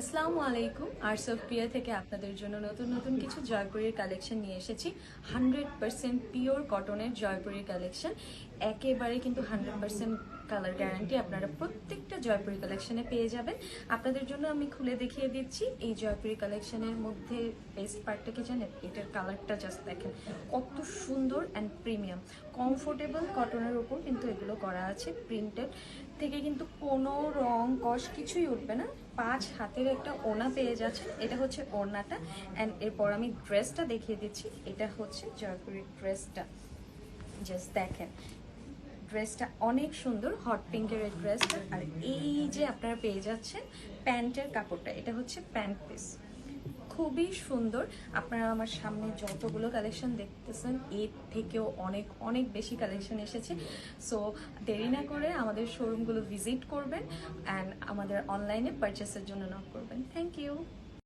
আসসালামু আলাইকুম। Arts of পিয়া থেকে আপনাদের জন্য নতুন নতুন কিছু জয়পুরের কালেকশন নিয়ে এসেছি। হান্ড্রেড পার্সেন্ট পিওর কটনের জয়পুরের কালেকশন একেবারে কিন্তু হান্ড্রেড পার্সেন্ট কালার গ্যারান্টি আপনারা প্রত্যেকটা জয়পুরি কালেকশনে পেয়ে যাবেন। আপনাদের জন্য আমি খুলে দেখিয়ে দিচ্ছি, এই জয়পুরি কালেকশনের মধ্যে বেস্ট পার্টটা কি জানেন? এটার কালারটা জাস্ট দেখেন। কত সুন্দর অ্যান্ড প্রিমিয়াম কমফোর্টেবল কটনের উপর কিন্তু এগুলো করা আছে প্রিন্টেড থেকে কিন্তু কোনো রং কষ কিছুই উঠবে না। পাঁচ হাতের একটা ওনা পেয়ে যাচ্ছে, এটা হচ্ছে ওড়নাটা অ্যান্ড এরপর আমি ড্রেসটা দেখিয়ে দিচ্ছি, এটা হচ্ছে জয়পুরের ড্রেসটা জাস্ট দেখেন ড্রেসটা অনেক সুন্দর হট পিঙ্কের ড্রেসটা আর এই যে আপনারা পেয়ে যাচ্ছেন প্যান্টের কাপড়টা, এটা হচ্ছে প্যান্ট পিস খুবই সুন্দর। আপনারা আমার সামনে যতগুলো কালেকশন দেখতেছেন, এর থেকেও অনেক অনেক বেশি কালেকশন এসেছে। সো দেরি না করে আমাদের শোরুমগুলো ভিজিট করবেন অ্যান্ড আমাদের অনলাইনে পারচেসের জন্য নক করবেন। Thank you